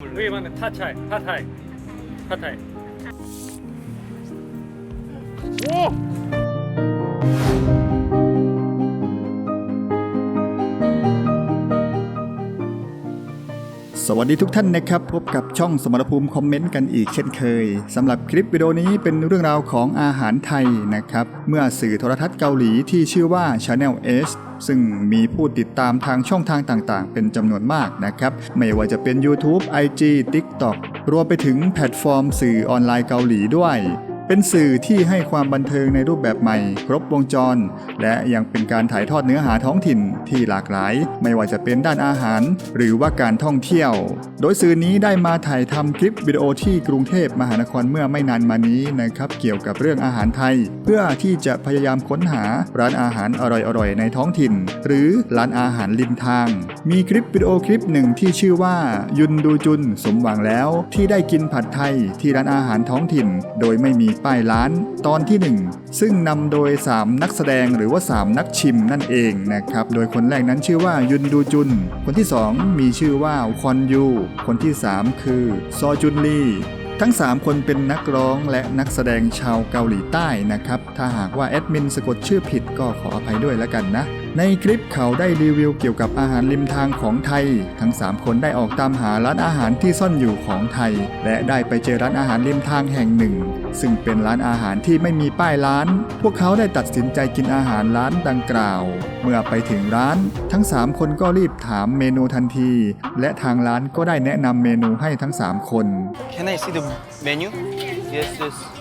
여기만은 타차이, 타타이, 타타이. 오! สวัสดีทุกท่านนะครับ พบกับช่องสมรภูมิคอมเมนต์กันอีกเช่นเคยสำหรับคลิปวิดีโอนี้เป็นเรื่องราวของอาหารไทยนะครับ เมื่อสื่อโทรทัศน์เกาหลีที่ชื่อว่า Channel S ซึ่งมีผู้ติดตามทางช่องทางต่างๆ เป็นจำนวนมากนะครับ ไม่ว่าจะเป็น YouTube IG TikTok รวมไปถึงแพลตฟอร์มสื่อออนไลน์เกาหลีด้วย เป็นสื่อที่ให้ความบันเทิงในรูปแบบใหม่ ครบวงจร และยังเป็นการถ่ายทอดเนื้อหาท้องถิ่นที่หลากหลาย ไม่ว่าจะเป็นด้านอาหาร หรือว่าการท่องเที่ยว โดยสื่อนี้ได้มาถ่ายทำคลิปวิดีโอที่กรุงเทพมหานครเมื่อไม่นานมานี้นะครับเกี่ยวกับเรื่องอาหารไทย เพื่อที่จะพยายามค้นหาร้านอาหารอร่อยๆในท้องถิ่น หรือร้านอาหารริมทาง มีคลิปวิดีโอคลิปหนึ่งที่ชื่อว่า ยุนดูจุนสมหวังแล้ว ที่ได้กินผัดไทยที่ร้านอาหารท้องถิ่น โดยไม่มีป้ายร้าน ตอนที่ 1 ซึ่งนำโดย 3 นักแสดงหรือว่า 3 นักชิมนั่นเองนะครับ โดยคนแรกนั้นชื่อว่ายุนดูจุน คนที่ 2 มีชื่อว่าคอนยู คนที่ 3 คือซอจุนลีทั้ง 3 คนเป็นนักร้องและนักแสดงชาวเกาหลีใต้นะครับ ถ้าหากว่าแอดมินสะกดชื่อผิดก็ขออภัยด้วยแล้วกันนะ ในคลิปเขาได้รีวิวเกี่ยวกับอาหารริมทางของไทย ทั้ง 3 คนได้ออกตามหาร้านอาหารที่ซ่อนอยู่ของไทย และได้ไปเจอร้านอาหารริมทางแห่งหนึ่ง ซึ่งเป็นร้านอาหารที่ไม่มีป้ายร้าน พวกเขาได้ตัดสินใจกินอาหารร้านดังกล่าว เมื่อไปถึงร้าน ทั้ง 3 คนก็รีบถามเมนูทันที และทางร้านก็ได้แนะนำเมนูให้ทั้ง 3 คน Can I see the menu? Yes, yes.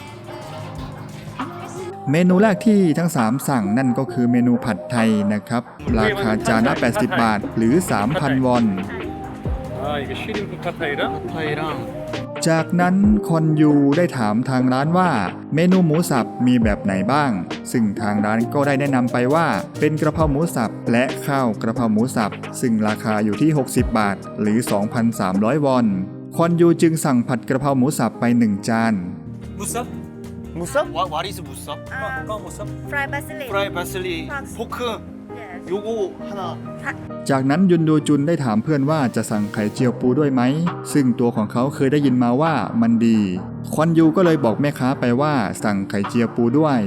เมนูแรกที่ทั้ง 3 สั่งนั่นก็คือเมนูผัดไทยนะครับ ราคาจานละ 80 บาท หรือ 3,000 วอน จากนั้นคอนยูได้ถามทางร้านว่าเมนูหมูสับมีแบบไหนบ้าง ซึ่งทางร้านก็ได้แนะนำไปว่า เป็นกระเพราหมูสับและข้าวกระเพราหมูสับซึ่งราคาอยู่ที่ 60 บาท หรือ 2,300 วอน คอนยูจึงสั่งผัดกระเพราหมูสับไป 1 จานหมูสับ What, what is 무쌈? 꽝 무쌈? 프라이 바슬리. 프라이 바슬리 박스. 포크 Yes. 요거 하나 จากนั้นยุนดูจุนได้ถามเพื่อนว่าจะสั่งไข่เจียวปูด้วยไหม ซึ่งตัวของเขาเคยได้ยินมาว่ามันดี ควันยูก็เลยบอกแม่ค้าไปว่าสั่งไข่เจียวปูด้วย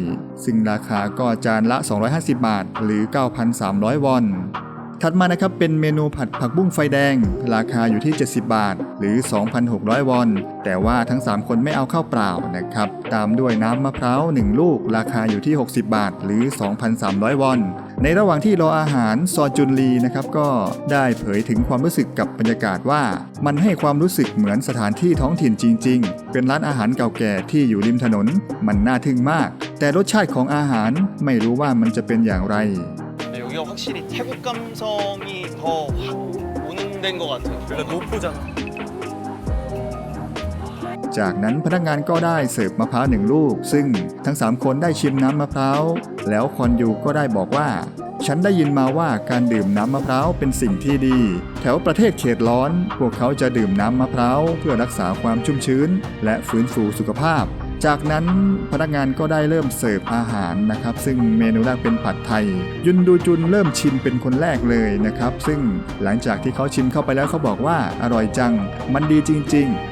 ซึ่งราคาก็จานละ 250 บาท หรือ 9,300 วอน ถัดมานะครับเป็นเมนูผัดผักบุ้งไฟแดง ราคาอยู่ที่ 70 บาท หรือ 2,600 วอน แต่ว่าทั้ง 3 คนไม่เอาข้าวเปล่านะครับ ตามด้วยน้ำมะพร้าว 1 ลูก ราคาอยู่ที่ 60 บาท หรือ 2,300 วอน ในระหว่างที่รออาหารซอจุนลีนะครับก็ได้เผยถึงความรู้สึกกับบรรยากาศว่า มันให้ความรู้สึกเหมือนสถานที่ท้องถิ่นจริง ๆ เป็นร้านอาหารเก่าแก่ที่อยู่ริมถนน มันน่าทึ่งมาก แต่รสชาติของอาหารไม่รู้ว่ามันจะเป็นอย่างไร, 여기가 확실히 태국 감성이 더 확 오는 데인 것 같아요. 그러니까 노포잖아. จากนั้นพนักงานก็ได้เสิร์ฟมะพร้าวหนึ่งลูก ซึ่งทั้ง 3 คนได้ชิมน้ำมะพร้าว แล้วคอนยูก็ได้บอกว่า ฉันได้ยินมาว่าการดื่มน้ำมะพร้าวเป็นสิ่งที่ดี แถวประเทศเขตร้อน พวกเขาจะดื่มน้ำมะพร้าวเพื่อรักษาความชุ่มชื้น และฟื้นฟูสุขภาพ จากนั้นพนักงานก็ได้เริ่มเสิร์ฟอาหารนะครับ ซึ่งเมนูแรกเป็นผัดไทย ยุนดูจุนเริ่มชิมเป็นคนแรกเลยนะครับ ซึ่งหลังจากที่เขาชิมเข้าไปแล้วเขาบอกว่าอร่อยจัง มันดีจริง ๆ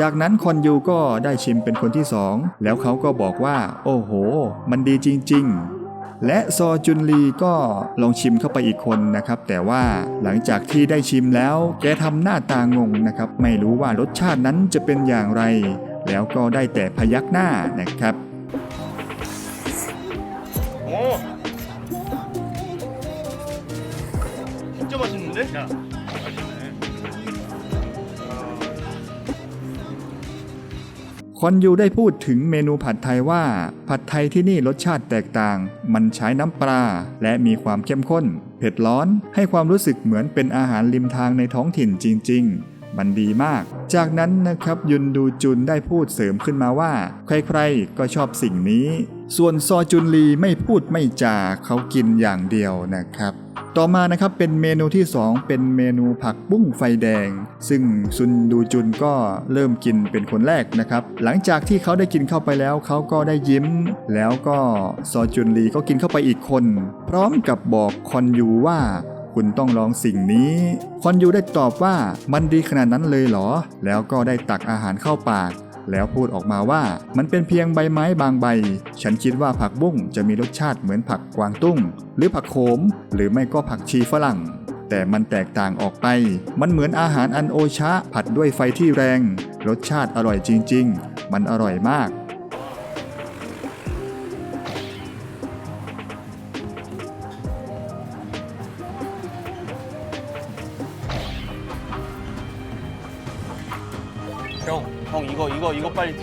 จากนั้นคอนยูก็ได้ชิมเป็นคนที่สอง แล้วเขาก็บอกว่า โอ้โห มันดีจริง ๆ และซอจุนลีก็ลองชิมเข้าไปอีกคนนะครับ แต่ว่าหลังจากที่ได้ชิมแล้ว แกทำหน้าตางงนะครับ ไม่รู้ว่ารสชาตินั้นจะเป็นอย่างไร แล้วก็ได้แต่พยักหน้านะครับ 오! 진짜 맛있는데? คอนยูได้พูดถึงเมนูผัดไทยว่า ผัดไทยที่นี่รสชาติแตกต่าง มันใช้น้ำปลาและมีความเข้มข้น เผ็ดร้อนให้ความรู้สึกเหมือนเป็นอาหารริมทางในท้องถิ่นจริง ๆ มันดีมาก จากนั้นนะครับยุนดูจุนได้พูดเสริมขึ้นมาว่า ใครๆก็ชอบสิ่งนี้ ส่วนซอจุนลีไม่พูดไม่จาเขากินอย่างเดียวนะครับต่อมานะครับเป็นเมนูที่ 2 เป็นเมนูผักบุ้งไฟแดง ซึ่งซุนดูจุนก็เริ่มกินเป็นคนแรกนะครับ หลังจากที่เขาได้กินเข้าไปแล้วเขาก็ได้ยิ้ม แล้วก็ซอจุนลีก็กินเข้าไปอีกคน พร้อมกับบอกคอนยูว่า คุณต้องลองสิ่งนี้คอนยูได้ตอบว่ามันดีขนาดนั้นเลยเหรอ แล้วก็ได้ตักอาหารเข้าปาก แล้วพูดออกมาว่ามันเป็นเพียงใบไม้บางใบ ฉันคิดว่าผักบุ้งจะมีรสชาติเหมือนผักกวางตุ้ง หรือผักโขม หรือไม่ก็ผักชีฝรั่งแต่มันแตกต่างออกไป มันเหมือนอาหารอันโอชะ ผัดด้วยไฟที่แรง รสชาติอร่อยจริง ๆ มันอร่อยมาก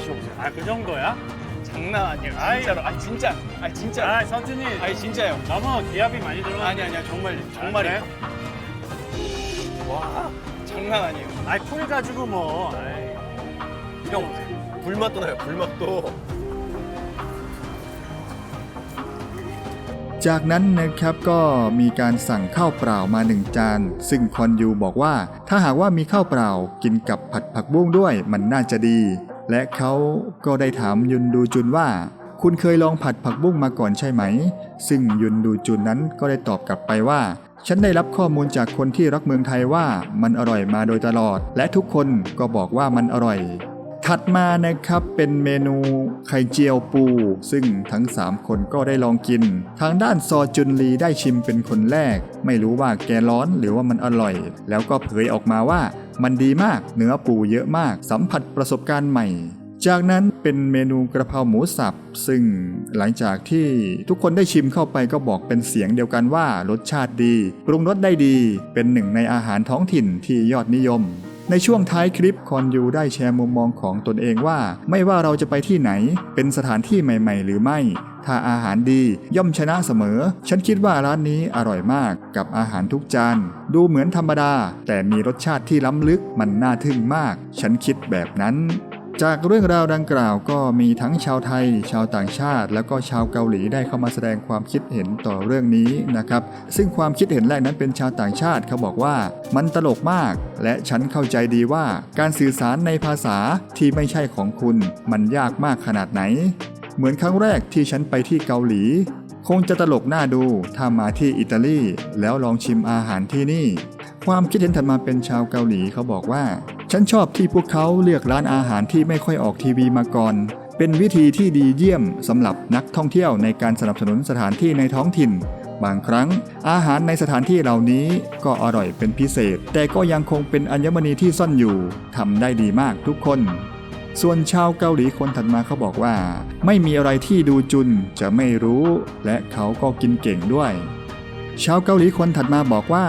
드셔보세요. 아 그 정도야? 장난 아니에요. 아이. 진짜로. 아 진짜. 아 진짜. 아 선준이 아니 진짜요. 너무 기압이 많이 들어. 아니 아니야 정말 정말이에요. 와 장난 아니에요. 아이 풀 가지고 뭐. 아이. 형 불맛도 나요 불맛도 จากนั้นนะครับก็มีการสั่งข้าวเปล่ามาหนึ่งจาน ซึ่งคอนยูบอกว่า ถ้าหากว่ามีข้าวเปล่ากินกับผัดผักบุ้งด้วยมันน่าจะดี และเขาก็ได้ถามยุนดูจุนว่า คุณเคยลองผัดผักบุ้งมาก่อนใช่ไหม ซึ่งยุนดูจุนนั้นก็ได้ตอบกลับไปว่า ฉันได้รับข้อมูลจากคนที่รักเมืองไทยว่ามันอร่อยมาโดยตลอด และทุกคนก็บอกว่ามันอร่อย ถัดมานะครับเป็นเมนูไข่เจียวปู ซึ่งทั้ง 3 คนก็ได้ลองกิน ทางด้านซอจุนลีได้ชิมเป็นคนแรก ไม่รู้ว่าแกร้อนหรือว่ามันอร่อย แล้วก็เผยออกมาว่ามันดีมากเนื้อปูเยอะมาก สัมผัสประสบการณ์ใหม่จากนั้นเป็นเมนูกระเพราหมูสับ ซึ่งหลังจากที่ทุกคนได้ชิมเข้าไปก็บอกเป็นเสียงเดียวกันว่ารสชาติดี ปรุงรสได้ดีเป็นหนึ่งในอาหารท้องถิ่นที่ยอดนิยม ในช่วงท้ายคลิปคอนยูได้แชร์มุมมองของตนเองว่า ไม่ว่าเราจะไปที่ไหน เป็นสถานที่ใหม่ ๆ หรือไม่ ถ้าอาหารดีย่อมชนะเสมอ ฉันคิดว่าร้านนี้อร่อยมากกับอาหารทุกจาน ดูเหมือนธรรมดา แต่มีรสชาติที่ล้ำลึกมันน่าทึ่งมาก ฉันคิดแบบนั้น จากเรื่องราวดังกล่าวก็มีทั้งชาวไทย ชาวต่างชาติ แล้วก็ชาวเกาหลีได้เข้ามาแสดงความคิดเห็นต่อเรื่องนี้นะครับ ซึ่งความคิดเห็นแรกนั้นเป็นชาวต่างชาติเขาบอกว่ามันตลกมาก และฉันเข้าใจดีว่าการสื่อสารในภาษาที่ไม่ใช่ของคุณ มันยากมากขนาดไหน เหมือนครั้งแรกที่ฉันไปที่เกาหลี คงจะตลกหน่าดูถ้ามาที่อิตาลีแล้วลองชิมอาหารที่นี่ ความคิดเห็นถัดมาเป็นชาวเกาหลีเขาบอกว่า ฉันชอบที่พวกเขาเลือกร้านอาหารที่ไม่ค่อยออกทีวีมาก่อน เป็นวิธีที่ดีเยี่ยมสำหรับนักท่องเที่ยวในการสนับสนุนสถานที่ในท้องถิ่น บางครั้ง อาหารในสถานที่เหล่านี้ก็อร่อยเป็นพิเศษ แต่ก็ยังคงเป็นอัญมณีที่ซ่อนอยู่ทำได้ดีมากทุกคนส่วนชาวเกาหลีคนถัดมาเขาบอกว่า ไม่มีอะไรที่ดูจุนจะไม่รู้ และเขาก็กินเก่งด้วย ชาวเกาหลีคนถัดมาบอกว่า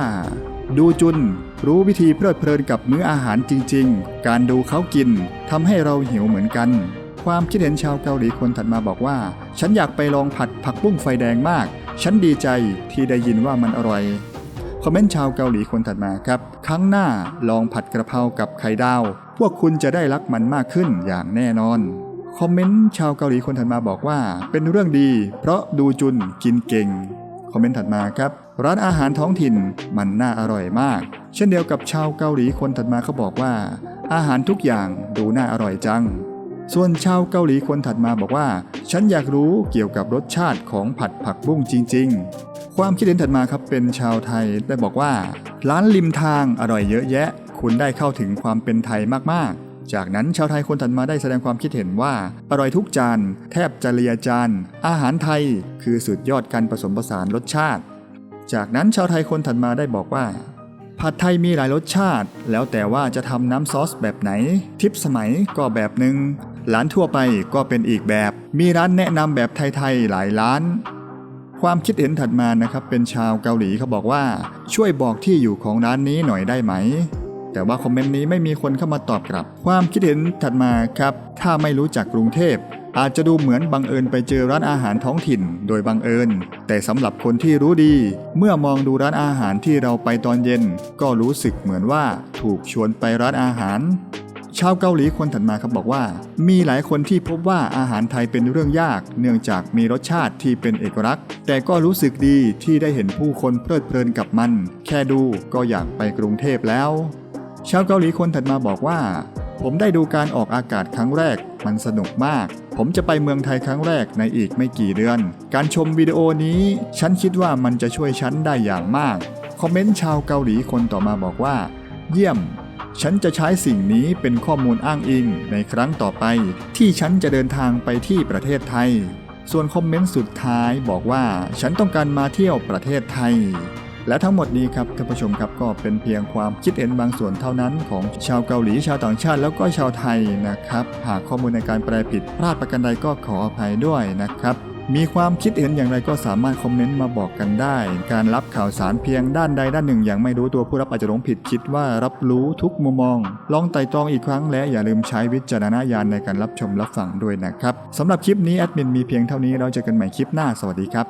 ดูจุน รู้วิธีเพลิดเพลินกับมื้ออาหารจริง ๆ การดูเขากินทำให้เราหิวเหมือนกัน ความคิดเห็นชาวเกาหลีคนถัดมาบอกว่า ฉันอยากไปลองผัดผักบุ้งไฟแดงมาก ฉันดีใจที่ได้ยินว่ามันอร่อย คอมเมนต์ชาวเกาหลีคนถัดมาครับ ครั้งหน้าลองผัดกระเพรากับไข่ดาว พวกคุณจะได้รักมันมากขึ้นอย่างแน่นอนคอมเมนต์ชาวเกาหลีคนถัดมาบอกว่า เป็นเรื่องดี เพราะดูจุนกินเก่ง คอมเมนต์ถัดมาครับ ร้านอาหารท้องถิ่นมันน่าอร่อยมาก เช่นเดียวกับชาวเกาหลีคนถัดมาเขาบอกว่า อาหารทุกอย่างดูน่าอร่อยจัง ส่วนชาวเกาหลีคนถัดมาบอกว่า ฉันอยากรู้เกี่ยวกับรสชาติของผัดผักบุ้งจริง ๆ ความคิดเห็นถัดมาครับเป็นชาวไทยได้บอกว่า ร้านริมทางอร่อยเยอะแยะ คุณได้เข้าถึงความเป็นไทยมากๆ จากนั้นชาวไทยคนถัดมาได้แสดงความคิดเห็นว่า อร่อยทุกจาน แทบจะเลียจาน อาหารไทย คือสุดยอดการผสมผสานรสชาติ จากนั้นชาวไทยคนถัดมาได้บอกว่า ผัดไทยมีหลายรสชาติ แล้วแต่ว่าจะทำน้ำซอสแบบไหน ทิปสมัยก็แบบหนึ่งร้านทั่วไปก็เป็นอีกแบบ มีร้านแนะนำแบบไทยๆหลายร้านความคิดเห็นถัดมานะครับเป็นชาวเกาหลีเขาบอกว่า ช่วยบอกที่อยู่ของร้านนี้หน่อยได้ไหม แต่ว่าคอมเมนต์นี้ไม่มีคนเข้ามาตอบกลับ ความคิดเห็นถัดมาครับ ถ้าไม่รู้จักกรุงเทพ อาจจะดูเหมือนบังเอิญไปเจอร้านอาหารท้องถิ่น โดยบังเอิญ แต่สำหรับคนที่รู้ดี เมื่อมองดูร้านอาหารที่เราไปตอนเย็น ก็รู้สึกเหมือนว่าถูกชวนไปร้านอาหารชาวเกาหลีคนถัดมาครับบอกว่า มีหลายคนที่พบว่าอาหารไทยเป็นเรื่องยาก เนื่องจากมีรสชาติที่เป็นเอกลักษณ์ แต่ก็รู้สึกดีที่ได้เห็นผู้คนเพลิดเพลินกับมัน แค่ดูก็อยากไปกรุงเทพแล้ว ชาวเกาหลีคนถัดมาบอกว่า ผมได้ดูการออกอากาศครั้งแรก มันสนุกมาก ผมจะไปเมืองไทยครั้งแรกในอีกไม่กี่เดือน การชมวิดีโอนี้ ฉันคิดว่ามันจะช่วยฉันได้อย่างมาก คอมเมนต์ชาวเกาหลีคนต่อมาบอกว่า เยี่ยม ฉันจะใช้สิ่งนี้เป็นข้อมูลอ้างอิงในครั้งต่อไป ที่ฉันจะเดินทางไปที่ประเทศไทย ส่วนคอมเมนต์สุดท้ายบอกว่า ฉันต้องการมาเที่ยวประเทศไทย และทั้งหมดนี้ครับท่านผู้ชมครับก็เป็นเพียงความคิดเห็นบางส่วนเท่านั้น ของชาวเกาหลีชาวต่างชาติ แล้วก็ชาวไทยนะครับ หากข้อมูลในการแปลผิดพลาดประการใดก็ขออภัยด้วยนะครับมีความคิดเห็นอย่างไรก็สามารถคอมเมนต์มาบอกกันได้ การรับข่าวสารเพียงด้านใดด้านหนึ่ง อย่างไม่รู้ตัวผู้รับอาจจะหลงผิดคิดว่ารับรู้ทุกมุมมอง ลองไต่ตรองอีกครั้งและอย่าลืมใช้วิจารณญาณในการรับชมรับฟังด้วยนะครับสำหรับคลิปนี้แอดมินมีเพียงเท่านี้เราเจอกันใหม่คลิปหน้าสวัสดีครับ